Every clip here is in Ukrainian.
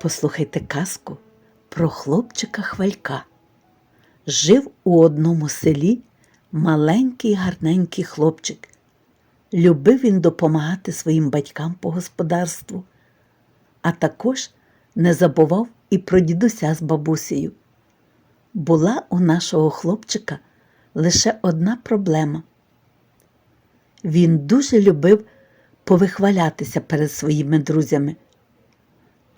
Послухайте казку про хлопчика хвалька. Жив у одному селі маленький гарненький хлопчик. Любив він допомагати своїм батькам по господарству, а також не забував і про дідуся з бабусею. Була у нашого хлопчика лише одна проблема. Він дуже любив повихвалятися перед своїми друзями.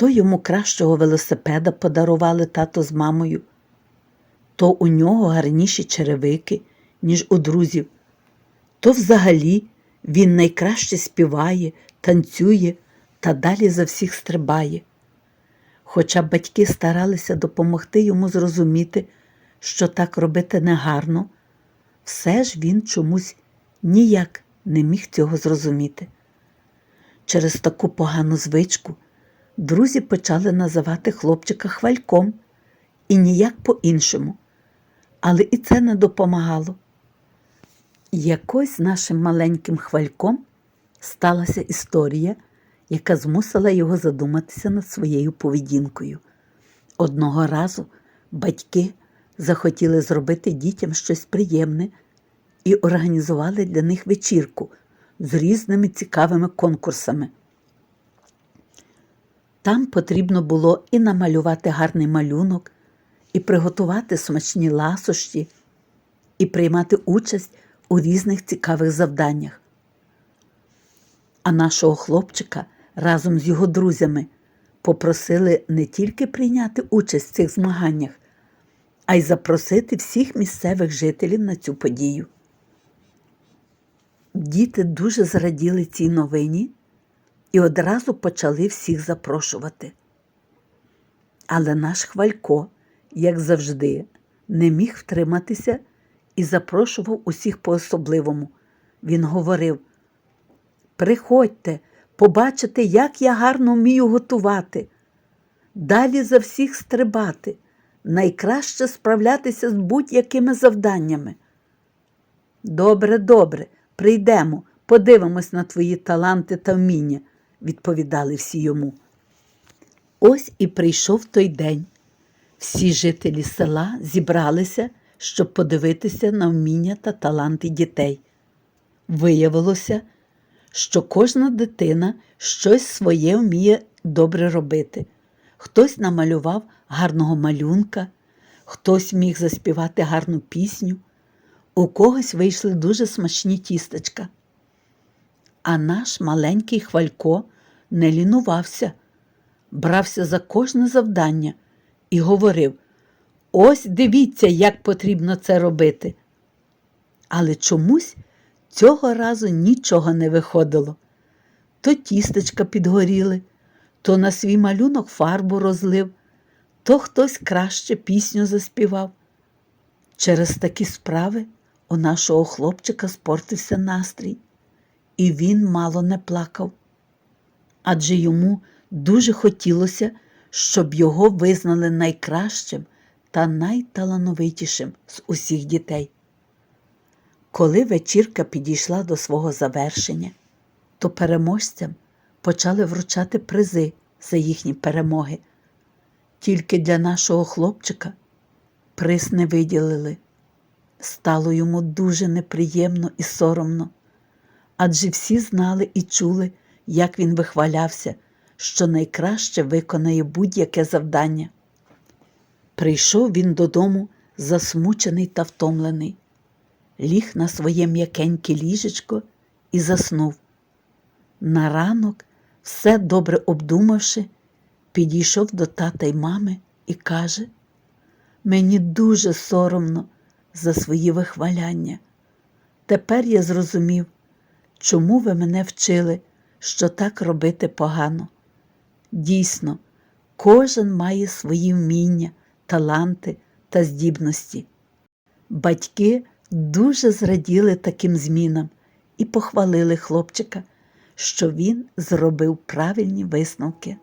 То йому кращого велосипеда подарували тато з мамою, то у нього гарніші черевики, ніж у друзів, то взагалі він найкраще співає, танцює та далі за всіх стрибає. Хоча батьки старалися допомогти йому зрозуміти, що так робити негарно, все ж він чомусь ніяк не міг цього зрозуміти. Через таку погану звичку друзі почали називати хлопчика хвальком і ніяк по-іншому, але і це не допомагало. Якось нашим маленьким хвальком сталася історія, яка змусила його задуматися над своєю поведінкою. Одного разу батьки захотіли зробити дітям щось приємне і організували для них вечірку з різними цікавими конкурсами. Там потрібно було і намалювати гарний малюнок, і приготувати смачні ласощі, і приймати участь у різних цікавих завданнях. А нашого хлопчика разом з його друзями попросили не тільки прийняти участь в цих змаганнях, а й запросити всіх місцевих жителів на цю подію. Діти дуже зраділи цій новині і одразу почали всіх запрошувати. Але наш хвалько, як завжди, не міг втриматися і запрошував усіх по-особливому. Він говорив: Приходьте, побачите, як я гарно вмію готувати, далі за всіх стрибати, найкраще справлятися з будь-якими завданнями. Добре, добре, прийдемо, подивимось на твої таланти та вміння, відповідали всі йому. Ось і прийшов той день. Всі жителі села зібралися, щоб подивитися на вміння та таланти дітей. Виявилося, що кожна дитина щось своє вміє добре робити. Хтось намалював гарного малюнка, хтось міг заспівати гарну пісню, у когось вийшли дуже смачні тістечка. А наш маленький хвалько не лінувався, брався за кожне завдання і говорив: ось дивіться, як потрібно це робити. Але чомусь цього разу нічого не виходило. То тістечка підгоріли, то на свій малюнок фарбу розлив, то хтось краще пісню заспівав. Через такі справи у нашого хлопчика спортився настрій, і він мало не плакав. Адже йому дуже хотілося, щоб його визнали найкращим та найталановитішим з усіх дітей. Коли вечірка підійшла до свого завершення, то переможцям почали вручати призи за їхні перемоги. Тільки для нашого хлопчика приз не виділили. Стало йому дуже неприємно і соромно, адже всі знали і чули, як він вихвалявся, що найкраще виконає будь-яке завдання. Прийшов він додому засмучений та втомлений, ліг на своє м'якеньке ліжечко і заснув. На ранок, все добре обдумавши, підійшов до тата й мами і каже: Мені дуже соромно за свої вихваляння. Тепер я зрозумів, чому ви мене вчили, що так робити погано. Дійсно, кожен має свої вміння, таланти та здібності. Батьки дуже зраділи таким змінам і похвалили хлопчика, що він зробив правильні висновки.